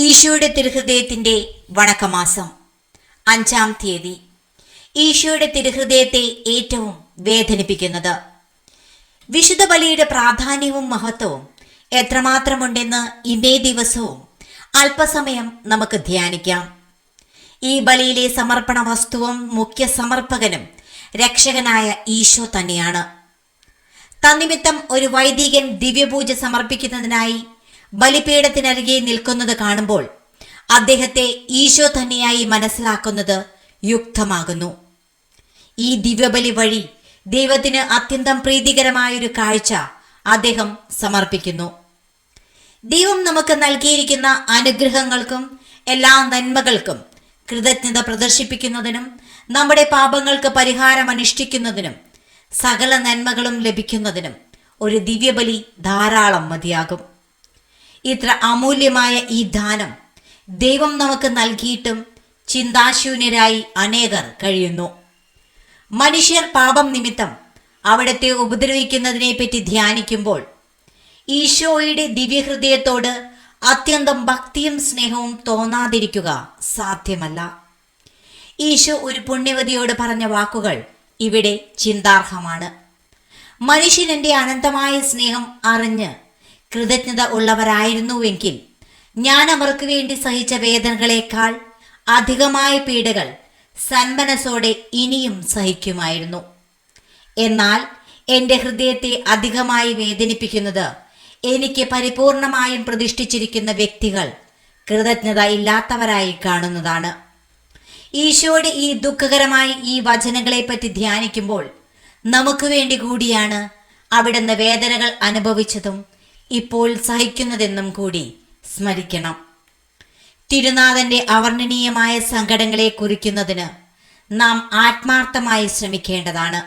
ഈശോയുടെ തിരുഹൃദയത്തിന്റെ വണക്കമാസം അഞ്ചാം തീയതി. ഈശോയുടെ തിരുഹൃദയത്തെ ഏറ്റവും വേദനിപ്പിക്കുന്നത്. വിശുദ്ധ ബലിയുടെ പ്രാധാന്യവും മഹത്വവും എത്രമാത്രമുണ്ടെന്ന് ഇന്നേ ദിവസവും അല്പസമയം നമുക്ക് ധ്യാനിക്കാം. ഈ ബലിയിലെ സമർപ്പണ വസ്തുവും മുഖ്യ സമർപ്പകനും രക്ഷകനായ ഈശോ തന്നെയാണ്. തന്നിമിത്തം ഒരു വൈദികൻ ദിവ്യപൂജ സമർപ്പിക്കുന്നതിനായി ബലിപീഠത്തിനരികെ നിൽക്കുന്നത് കാണുമ്പോൾ അദ്ദേഹത്തെ ഈശോ തന്നെയായി മനസ്സിലാക്കുന്നത് യുക്തമാകുന്നു. ഈ ദിവ്യബലി വഴി ദൈവത്തിന് അത്യന്തം പ്രീതികരമായൊരു കാഴ്ച അദ്ദേഹം സമർപ്പിക്കുന്നു. ദൈവം നമുക്ക് നൽകിയിരിക്കുന്ന അനുഗ്രഹങ്ങൾക്കും എല്ലാ നന്മകൾക്കും കൃതജ്ഞത പ്രദർശിപ്പിക്കുന്നതിനും നമ്മുടെ പാപങ്ങൾക്ക് പരിഹാരം അനുഷ്ഠിക്കുന്നതിനും സകല നന്മകളും ലഭിക്കുന്നതിനും ഒരു ദിവ്യബലി ധാരാളം മതിയാകും. ഇത്ര അമൂല്യമായ ഈ ദാനം ദൈവം നമുക്ക് നൽകിയിട്ടും ചിന്താശൂന്യരായി അനേകർ കഴിയുന്നു. മനുഷ്യർ പാപം നിമിത്തം അവിടത്തെ ഉപദ്രവിക്കുന്നതിനെ പറ്റി ധ്യാനിക്കുമ്പോൾ ഈശോയുടെ ദിവ്യഹൃദയത്തോട് അത്യന്തം ഭക്തിയും സ്നേഹവും തോന്നാതിരിക്കുക സാധ്യമല്ല. ഈശോ ഒരു പുണ്യവതിയോട് പറഞ്ഞ വാക്കുകൾ ഇവിടെ ചിന്താർഹമാണ്. മനുഷ്യനെന്റെ അനന്തമായ സ്നേഹം അറിഞ്ഞ് കൃതജ്ഞത ഉള്ളവരായിരുന്നുവെങ്കിൽ ഞാൻ അവർക്ക് വേണ്ടി സഹിച്ച വേദനകളേക്കാൾ അധികമായ പീഡകൾ സന്മനസ്സോടെ ഇനിയും സഹിക്കുമായിരുന്നു. എന്നാൽ എന്റെ ഹൃദയത്തെ അധികമായി വേദനിപ്പിക്കുന്നത് എനിക്ക് പരിപൂർണമായും പ്രതിഷ്ഠിച്ചിരിക്കുന്ന വ്യക്തികൾ കൃതജ്ഞത ഇല്ലാത്തവരായി കാണുന്നതാണ്. ഈശോയുടെ ഈ ദുഃഖകരമായ ഈ വചനങ്ങളെപ്പറ്റി ധ്യാനിക്കുമ്പോൾ നമുക്ക് വേണ്ടി കൂടിയാണ് അവിടുന്ന് വേദനകൾ അനുഭവിച്ചതും ഇപ്പോൾ സഹിക്കുന്നതെന്നും കൂടി സ്മരിക്കണം. തിരുനാഥന്റെ അവർണനീയമായ സങ്കടങ്ങളെ കുറിക്കുന്നതിന് നാം ആത്മാർത്ഥമായി ശ്രമിക്കേണ്ടതാണ്.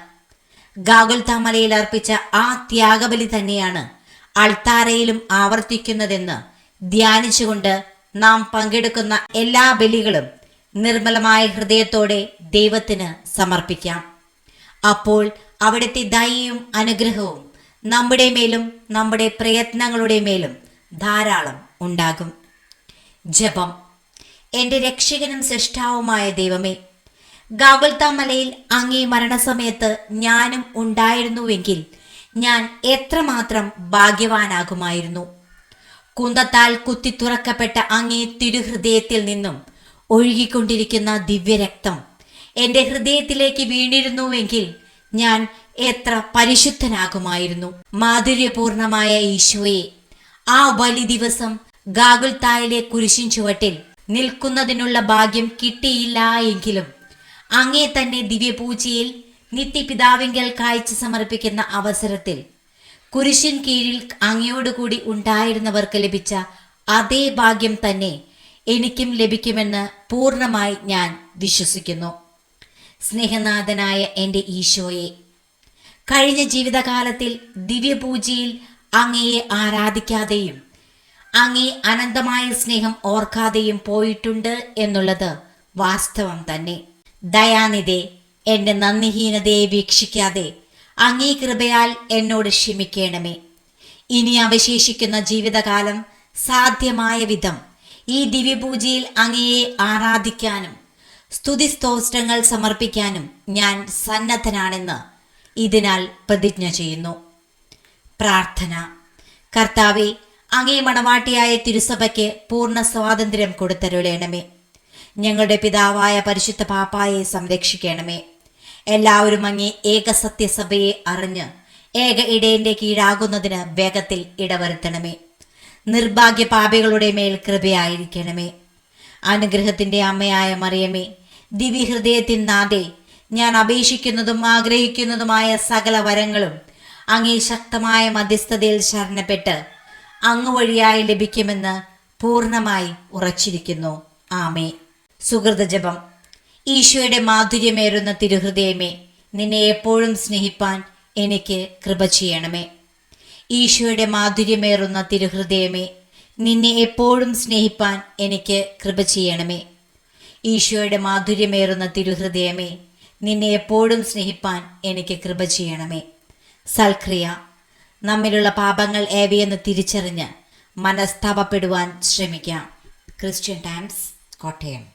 ഗാഗുൽത്ത മലയിൽ അർപ്പിച്ച ആ ത്യാഗബലി തന്നെയാണ് അൾത്താരയിലും ആവർത്തിക്കുന്നതെന്ന് ധ്യാനിച്ചുകൊണ്ട് നാം പങ്കെടുക്കുന്ന എല്ലാ ബലികളും നിർമ്മലമായ ഹൃദയത്തോടെ ദൈവത്തിന് സമർപ്പിക്കാം. അപ്പോൾ അവിടുത്തെ ദയയും അനുഗ്രഹവും നമ്മുടെ മേലും നമ്മുടെ പ്രയത്നങ്ങളുടെ മേലും ധാരാളം ഉണ്ടാകും. ജപം. എന്റെ രക്ഷകനും സൃഷ്ടാവുമായ ദൈവമേ ഗാഗുൽത്ത മലയിൽ അങ്ങേ മരണസമയത്ത് ഞാനും ഉണ്ടായിരുന്നുവെങ്കിൽ ഞാൻ എത്രമാത്രം ഭാഗ്യവാനാകുമായിരുന്നു. കുന്തത്താൽ കുത്തി തുറക്കപ്പെട്ട അങ്ങേ തിരുഹൃദയത്തിൽ നിന്നും ഒഴുകിക്കൊണ്ടിരിക്കുന്ന ദിവ്യരക്തം എന്റെ ഹൃദയത്തിലേക്ക് വീണിരുന്നുവെങ്കിൽ ഞാൻ എത്ര പരിശുദ്ധനാകുമായിരുന്നു. മാധുര്യപൂർണമായ ഈശോയെ ആ വലി ദിവസം ഗാഗുൽത്തായിലെ കുരിശിൻ ചുവട്ടിൽ നിൽക്കുന്നതിനുള്ള ഭാഗ്യം കിട്ടിയില്ല എങ്കിലും അങ്ങേ തന്നെ ദിവ്യപൂജയിൽ നിത്യപിതാവിങ്കൽ കാഴ്ച സമർപ്പിക്കുന്ന അവസരത്തിൽ കുരിശിൻ കീഴിൽ അങ്ങയോടുകൂടി ഉണ്ടായിരുന്നവർക്ക് ലഭിച്ച അതേ ഭാഗ്യം തന്നെ എനിക്കും ലഭിക്കുമെന്ന് പൂർണമായി ഞാൻ വിശ്വസിക്കുന്നു. സ്നേഹനാഥനായ എന്റെ ഈശോയെ കഴിഞ്ഞ ജീവിതകാലത്തിൽ ദിവ്യപൂജയിൽ അങ്ങയെ ആരാധിക്കാതെയും അങ്ങേ അനന്തമായ സ്നേഹം ഓർക്കാതെയും പോയിട്ടുണ്ട് എന്നുള്ളത് വാസ്തവം തന്നെ. ദയാനിധെ എന്റെ നന്ദിഹീനതയെ വീക്ഷിക്കാതെ അങ്ങേ കൃപയാൽ എന്നോട് ക്ഷമിക്കണമേ. ഇനി അവശേഷിക്കുന്ന ജീവിതകാലം സാധ്യമായ വിധം ഈ ദിവ്യപൂജയിൽ അങ്ങയെ ആരാധിക്കാനും സ്തുതിസ്തോത്രങ്ങൾ സമർപ്പിക്കാനും ഞാൻ സന്നദ്ധനാണെന്ന് ഇതിനാൽ പ്രതിജ്ഞ ചെയ്യുന്നു. പ്രാർത്ഥന. കർത്താവെ അങ്ങേ മണവാട്ടിയായ തിരുസഭയ്ക്ക് പൂർണ സ്വാതന്ത്ര്യം കൊടുത്തരുളേണമേ. ഞങ്ങളുടെ പിതാവായ പരിശുദ്ധ പാപ്പായെ സംരക്ഷിക്കണമേ. എല്ലാവരും അങ്ങേ ഏക സത്യസഭയെ അറിഞ്ഞ് ഏക ഇടയന്റെ കീഴാകുന്നതിന് വേഗത്തിൽ ഇടവരുത്തണമേ. നിർഭാഗ്യ പാപികളുടെ മേൽ കൃപയായിരിക്കണമേ. അനുഗ്രഹത്തിന്റെ അമ്മയായ മറിയമേ ദിവ്യഹൃദയത്തിൻ നാഥേ ഞാൻ അപേക്ഷിക്കുന്നതും ആഗ്രഹിക്കുന്നതുമായ സകല വരങ്ങളും അങ്ങേ ശക്തമായ മധ്യസ്ഥതയിൽ ശരണപ്പെട്ട് അങ്ങ് വഴിയായി ലഭിക്കുമെന്ന് പൂർണമായി ഉറച്ചിരിക്കുന്നു. ആമേ സുഹൃതജപം ഈശോയുടെ മാധുര്യമേറുന്ന തിരുഹൃദയമേ നിന്നെ എപ്പോഴും സ്നേഹിപ്പാൻ എനിക്ക് കൃപ ചെയ്യണമേ. ഈശോയുടെ മാധുര്യമേറുന്ന തിരുഹൃദയമേ നിന്നെ എപ്പോഴും സ്നേഹിപ്പാൻ എനിക്ക് കൃപ ചെയ്യണമേ. ഈശോയുടെ മാധുര്യമേറുന്ന തിരുഹൃദയമേ നിന്നെ എപ്പോഴും സ്നേഹിപ്പാൻ എനിക്ക് കൃപ ചെയ്യണമേ. സൽക്രിയ നമ്മിലുള്ള പാപങ്ങൾ ഏവയെന്ന് തിരിച്ചറിഞ്ഞ് മനസ്താപപ്പെടുവാൻ ശ്രമിക്കാം. Christian Times Kottayam.